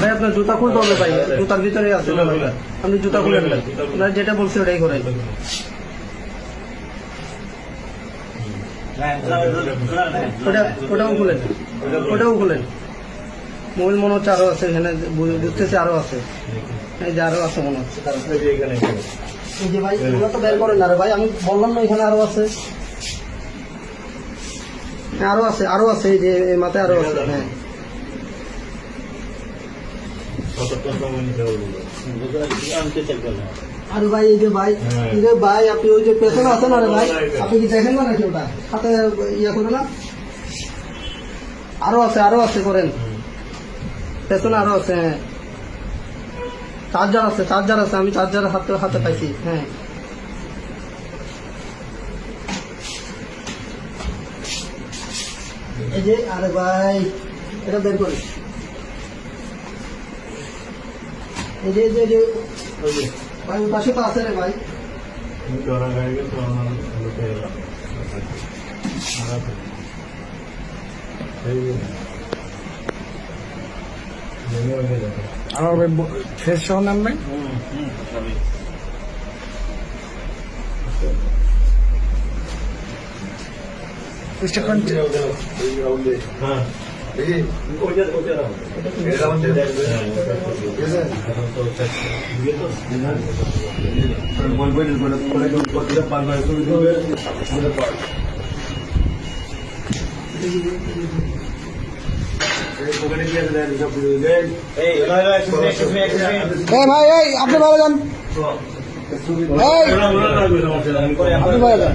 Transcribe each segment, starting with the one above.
ভাই আপনার জুতা খুলতে হবে ভাই জুতার ভিতরে আছে। আপনি জুতা খুলেন ভাই যেটা বলছে ওটাই করেন। ওটা ওটাও খুলেন। ওটাও খুলেন। মোবাইল মনে হচ্ছে আরও আছে এখানে বুঝতেছি আরও আছে। এই যে আরও আছে মনে হচ্ছে। যে ভাই এগুলো তো বের করেন না রে ভাই আমি বললাম না এখানে আরও আছে। হ্যাঁ, আরও আছে আরও আছে এই যে মাথায় আরও আছে হ্যাঁ। আরে ভাই এই যে ভাই হ্যাঁ। এই যে ভাই আপনি ওই যে পেছনে আছেন আরে ভাই আপনি কি দেখেন না নাকি ওটা? হাতে ইয়ে করে না? আরও আছে আরও আছে করেন। পেছনে আরও আছে হ্যাঁ। চার্জার আছে চার্জার আছে আমি চার্জার হাতে হাতে পাইছি হ্যাঁ। এই যে আরে ভাই এটা বের করে এই যে যে- যে ভাই ওই পাশে তো আছে রে ভাই। আমার ভাই ফেস সহ নাম নাই? স্টেটমেন্ট এই ভাই এই আপনি ভালো যান। আপনি ভালো যান।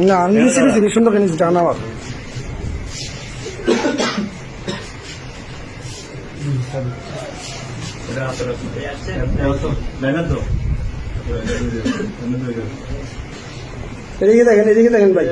না আমি নিচে নিচে সুন্দর নিচে টাকা নেওয়ার এদিকে দেখেন এদিকে দেখেন ভাই।